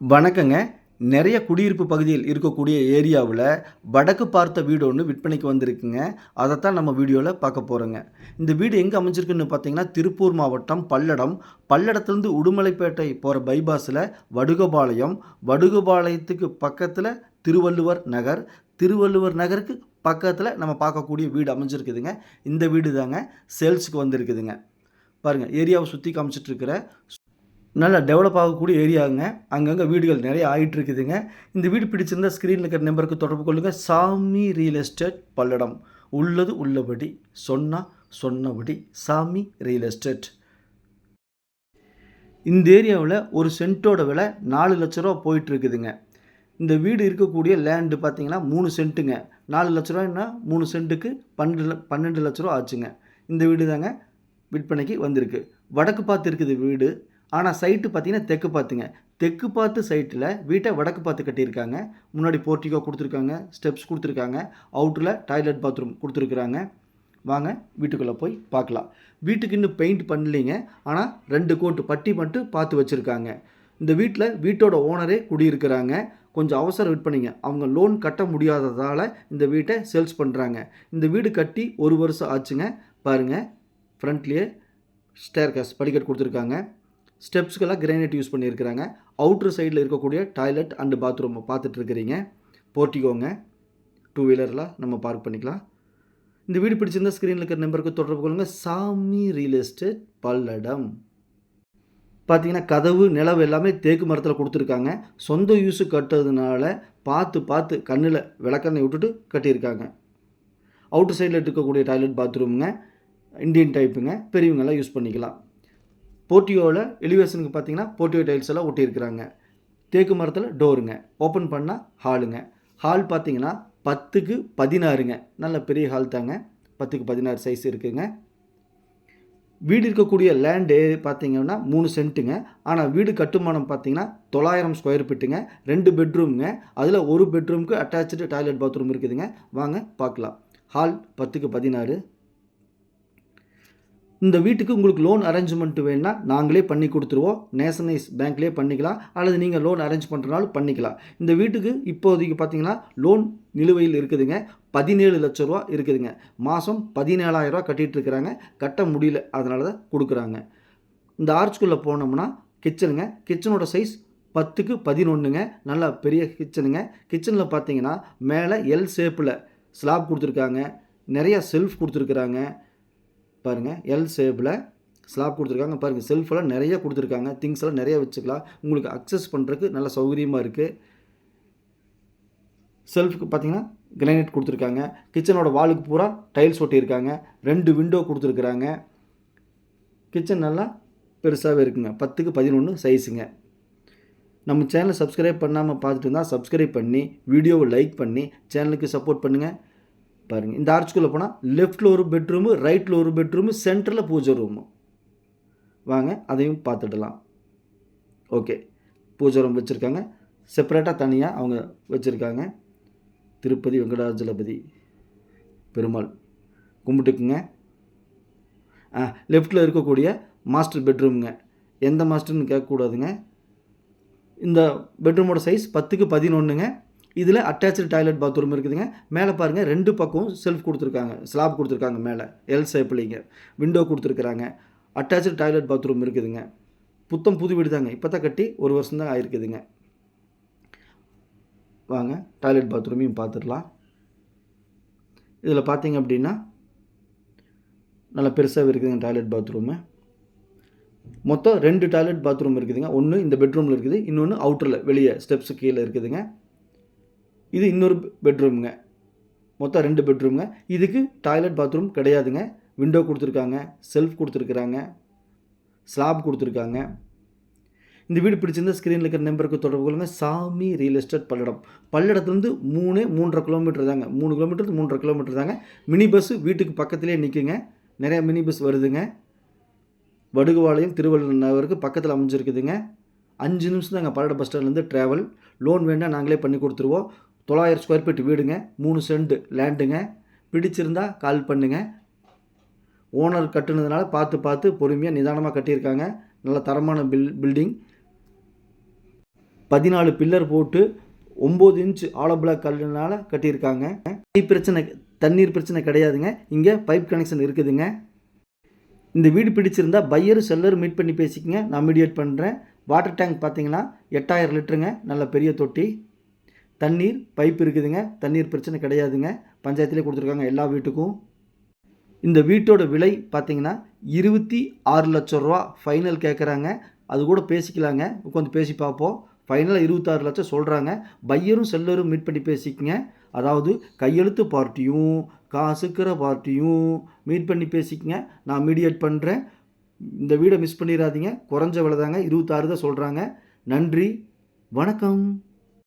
வணக்கங்க. நிறைய குடியிருப்பு பகுதியில் இருக்கக்கூடிய ஏரியாவில் வடக்கு பார்த்த வீடு ஒன்று விற்பனைக்கு வந்திருக்குங்க. அதைத்தான் நம்ம வீடியோவில் பார்க்க போகிறோங்க இந்த வீடு எங்கே அமைஞ்சிருக்குன்னு பார்த்தீங்கன்னா திருப்பூர் மாவட்டம் பல்லடம். பல்லடத்துலேருந்து உடுமலைப்பேட்டை போகிற பைபாஸில் வடுகபாளையம். வடுகபாளையத்துக்கு பக்கத்தில் திருவள்ளுவர் நகர். திருவள்ளுவர் நகருக்கு பக்கத்தில் நம்ம பார்க்கக்கூடிய வீடு அமைஞ்சிருக்குதுங்க. இந்த வீடு தாங்க சேல்ஸுக்கு வந்திருக்குதுங்க. பாருங்கள் ஏரியாவை சுற்றி காமிச்சிட்டு இருக்கிற நல்லா டெவலப் ஆகக்கூடிய ஏரியாங்க அங்கங்கே வீடுகள் நிறைய ஆகிட்டு இருக்குதுங்க இந்த வீடு பிடிச்சிருந்தா ஸ்க்ரீனில் இருக்கிற நம்பருக்கு தொடர்பு கொள்ளுங்கள் சாமி ரியல் எஸ்டேட் பல்லடம். உள்ளது உள்ளபடி சொன்னால் சொன்னபடி சாமி ரியல் எஸ்டேட் இந்த ஏரியாவில் ஒரு சென்ட்டோட விலை நாலு லட்ச ரூபா போயிட்டுருக்குதுங்க. இந்த வீடு இருக்கக்கூடிய லேண்டு பார்த்தீங்கன்னா மூணு சென்ட்டுங்க நாலு லட்ச ரூபாய்னா மூணு சென்ட்டுக்கு பன்னெண்டு பன்னெண்டு லட்ச ரூபா ஆச்சுங்க. இந்த வீடு தாங்க விற்பனைக்கு வந்திருக்கு. வடக்கு பார்த்து இருக்குது வீடு. ஆனால் சைட்டு பார்த்தீங்கன்னா தெற்கு பார்த்துங்க. தெற்கு பார்த்து சைட்டில் வீட்டை வடக்கு பார்த்து கட்டியிருக்காங்க. முன்னாடி போர்ட்டிகோ கொடுத்துருக்காங்க ஸ்டெப்ஸ் கொடுத்துருக்காங்க அவுட்டரில் டாய்லெட் பாத்ரூம் கொடுத்துருக்குறாங்க. வாங்க வீட்டுக்குள்ளே போய் பார்க்கலாம். வீட்டுக்கு இன்னும் பெயிண்ட் பண்ணலைங்க. ஆனால் ரெண்டு கோட்டு பட்டி மட்டும் பார்த்து வச்சுருக்காங்க. இந்த வீட்டில் வீட்டோட ஓனரே குடியிருக்கிறாங்க. கொஞ்சம் அவசர விற்பனைங்க அவங்க லோன் கட்ட முடியாததால் இந்த வீட்டை சேல்ஸ் பண்ணுறாங்க இந்த வீடு கட்டி ஒரு வருஷம் ஆச்சுங்க. பாருங்கள் ஃப்ரண்ட்லேயே ஸ்டேர் கேஸ் படிக்கட் கொடுத்துருக்காங்க. ஸ்டெப்ஸ்க்கெல்லாம் கிரானைட் யூஸ் பண்ணியிருக்கிறாங்க. அவுட்ரு சைடில் இருக்கக்கூடிய டாய்லெட் அண்டு பாத்ரூம் பார்த்துட்ருக்குறீங்க. போர்ட்டிகோங்க டூ வீலரில் நம்ம பார்க் பண்ணிக்கலாம். இந்த வீடு பிடிச்சிருந்தால் ஸ்க்ரீனில் இருக்கிற நம்பருக்கு தொடர்பு கொள்ளுங்கள் சாமி ரியல் எஸ்டேட் பல்லடம். பார்த்தீங்கன்னா கதவு நிலவு எல்லாமே தேக்கு மரத்தில் கொடுத்துருக்காங்க. சொந்த யூஸு கட்டுறதுனால பார்த்து பார்த்து கண்ணில் விளக்கெண்ணெய் விட்டுட்டு கட்டியிருக்காங்க. அவுட்டர் சைடில் இருக்கக்கூடிய டாய்லெட் பாத்ரூமுங்க இந்தியன் டைப்புங்க பெரியவங்கெல்லாம் யூஸ் பண்ணிக்கலாம். போர்ட்டியோவில் எலிவேஷனுக்கு பார்த்தீங்கன்னா போர்ட்டியோ டைல்ஸ் எல்லாம் ஒட்டியிருக்கிறாங்க. தேக்கு மரத்தில் டோருங்க. ஓப்பன் பண்ணால் ஹாலுங்க ஹால் பார்த்தீங்கன்னா பத்துக்கு பதினாறுங்க. நல்ல பெரிய ஹால் தாங்க. பத்துக்கு பதினாறு சைஸ் இருக்குங்க. வீடு இருக்கக்கூடிய லேண்டு பார்த்தீங்கன்னா மூணு சென்ட்டுங்க ஆனால் வீடு கட்டுமானம் பார்த்தீங்கன்னா தொள்ளாயிரம் ஸ்கொயர் ஃபீட்டுங்க ரெண்டு பெட்ரூமுங்க அதில் ஒரு பெட்ரூமுக்கு அட்டாச்சு டாய்லெட் பாத்ரூம் இருக்குதுங்க. வாங்க பார்க்கலாம். ஹால் பத்துக்கு பதினாறு. இந்த வீட்டுக்கு உங்களுக்கு லோன் அரேஞ்ச்மெண்ட் வேணும்னா நாங்களே பண்ணி கொடுத்துருவோம். நேஷனலைஸ் பேங்க்லேயே பண்ணிக்கலாம். அல்லது நீங்கள் லோன் அரேஞ்ச் பண்ணுறனாலும் பண்ணிக்கலாம். இந்த வீட்டுக்கு இப்போதைக்கு பார்த்தீங்கன்னா லோன் நிலுவையில் இருக்குதுங்க. பதினேழு லட்ச ரூபா இருக்குதுங்க. மாதம் பதினேழாயிரரூவா கட்டிகிட்டு இருக்கிறாங்க. கட்ட முடியல. அதனால தான் கொடுக்குறாங்க. இந்த ஆர்ச்சுக்குள்ளே போனோம்னா கிச்சனுங்க கிச்சனோட சைஸ் பத்துக்கு பதினொன்றுங்க நல்லா பெரிய கிச்சனுங்க கிச்சனில் பார்த்தீங்கன்னா மேலே எல் ஷேப்பில் ஸ்லாப் கொடுத்துருக்காங்க. நிறையா செல்ஃப் கொடுத்துருக்குறாங்க. பாருங்கள் எல் ஷேப்பில் ஸ்லாப் கொடுத்துருக்காங்க. பாருங்கள் செல்ஃபெல்லாம் நிறைய கொடுத்துருக்காங்க. திங்ஸ் எல்லாம் நிறைய வச்சுக்கலாம். உங்களுக்கு அக்சஸ் பண்ணுறதுக்கு நல்ல சௌகரியமாக இருக்குது செல்ஃபுக்கு பார்த்தீங்கன்னா கிரைனைட் கொடுத்துருக்காங்க. கிச்சனோட வாலுக்கு பூரா டைல்ஸ் ஒட்டியிருக்காங்க. ரெண்டு விண்டோ கொடுத்துருக்குறாங்க. கிச்சன் நல்லா பெருசாகவே இருக்குங்க. பத்துக்கு பதினொன்று சைஸுங்க நம்ம சேனலை சப்ஸ்கிரைப் பண்ணாமல் பார்த்துட்டு இருந்தால் சப்ஸ்கிரைப் பண்ணி வீடியோவை லைக் பண்ணி சேனலுக்கு சப்போர்ட் பண்ணுங்கள் பாருங்கள் இந்த ஆர்ச்சுக்குள்ளே போனால் லெஃப்ட்டில் ஒரு பெட்ரூமு ரைட்டில் ஒரு பெட்ரூமு சென்டரில் பூஜை ரூமு வாங்க அதையும் பார்த்துடலாம். ஓகே பூஜை ரூம் வச்சுருக்காங்க. செப்பரேட்டாக தனியாக அவங்க வச்சுருக்காங்க. திருப்பதி வெங்கடாஜலபதி பெருமாள். கும்பிட்டுக்குங்க. ஆ லெஃப்ட்டில் இருக்கக்கூடிய மாஸ்டர் பெட்ரூமுங்க எந்த மாஸ்டர்னு கேட்கக்கூடாதுங்க. இந்த பெட்ரூமோட சைஸ் பத்துக்கு பதினொன்றுங்க இதில் அட்டாச்சு டாய்லெட் பாத்ரூம் இருக்குதுங்க. மேலே பாருங்கள் ரெண்டு பக்கம் செல்ஃப் கொடுத்துருக்காங்க. ஸ்லாப் கொடுத்துருக்காங்க மேலே. எல் ஷேப்லிங்க விண்டோ கொடுத்துருக்குறாங்க. அட்டாச்சு டாய்லெட் பாத்ரூம் இருக்குதுங்க. புத்தம் புது வீடு தாங்க. இப்போ தான் கட்டி ஒரு வருஷம் தான் ஆயிருக்குதுங்க. வாங்க டாய்லெட் பாத்ரூமையும் பார்த்துடலாம். இதில் பார்த்தீங்க அப்படின்னா நல்லா பெருசாக இருக்குதுங்க டாய்லெட் பாத்ரூமு மொத்தம் ரெண்டு டாய்லெட் பாத்ரூம் இருக்குதுங்க. ஒன்று இந்த பெட்ரூமில் இருக்குது. இன்னொன்று அவுட்டரில் வெளியே ஸ்டெப்ஸு கீழே இருக்குதுங்க. இது இன்னொரு பெட்ரூமுங்க மொத்தம் ரெண்டு பெட்ரூமுங்க இதுக்கு டாய்லெட் பாத்ரூம் கிடையாதுங்க. விண்டோ கொடுத்துருக்காங்க. செல்ஃப் கொடுத்துருக்குறாங்க. ஸ்லாப் கொடுத்துருக்காங்க. இந்த வீடு பிடிச்சிருந்தா ஸ்க்ரீனில் இருக்கிற நம்பருக்கு தொடர்பு கொள்ளுங்கள் சாமி ரியல் எஸ்டேட் பல்லடம். பல்லடத்துலேருந்து மூணு மூன்றரை கிலோமீட்டர் தாங்க. மூணு கிலோமீட்டர் மூன்றரை கிலோமீட்டர் தாங்க. மினி பஸ்ஸு வீட்டுக்கு பக்கத்துலேயே நிற்குங்க நிறையா மினி பஸ் வருதுங்க. வடுகுவாளையம் திருவள்ளுவர் நகருக்கு பக்கத்தில் அமைஞ்சிருக்குதுங்க. அஞ்சு நிமிஷம் தாங்க பல்லட பஸ் ஸ்டாண்ட்லேருந்து ட்ராவல் லோன் வேணால் நாங்களே பண்ணி கொடுத்துருவோம். தொள்ளாயிரம் ஸ்கொயர் ஃபீட் வீடுங்க மூணு சென்ட் லேண்டுங்க பிடிச்சிருந்தா கால் பண்ணுங்கள் ஓனர் கட்டுனதுனால பார்த்து பார்த்து பொறுமையாக நிதானமாக கட்டியிருக்காங்க. நல்ல தரமான பில் பில்டிங் பதினாலு பில்லர் போட்டு ஒம்பது இன்ச் ஆலோ பிளாக் கல்லுனால கட்டியிருக்காங்க. தண்ணீர் பிரச்சனை தண்ணீர் பிரச்சனை கிடையாதுங்க. இங்கே பைப் கனெக்ஷன் இருக்குதுங்க. இந்த வீடு பிடிச்சிருந்தா பையர் செல்லர் மீட் பண்ணி பேசிக்கங்க. நான் மீடியேட் பண்ணுறேன் வாட்டர் டேங்க் பார்த்தீங்கன்னா எட்டாயிரம் லிட்டருங்க. நல்ல பெரிய தொட்டி. தண்ணீர் பைப் இருக்குதுங்க. தண்ணீர் பிரச்சனை கிடையாதுங்க. பஞ்சாயத்திலே கொடுத்துருக்காங்க எல்லா வீட்டுக்கும். இந்த வீட்டோட விலை பார்த்தீங்கன்னா இருபத்தி ஆறு லட்சம் ரூபா. ஃபைனல் கேட்குறாங்க. அது கூட பேசிக்கலாங்க. உட்காந்து பேசி பார்ப்போம். ஃபைனலாக இருபத்தாறு லட்சம் சொல்கிறாங்க பையரும் செல்லரும் மீட் பண்ணி பேசிக்கங்க. அதாவது கையெழுத்து பார்ட்டியும் காசுக்கிற பார்ட்டியும் மீட் பண்ணி பேசிக்கங்க. நான் மீடியேட் பண்ணுறேன் இந்த வீடை மிஸ் பண்ணிடாதீங்க. குறைஞ்ச விலை தாங்க இருபத்தாறு தான் சொல்கிறாங்க நன்றி. வணக்கம்.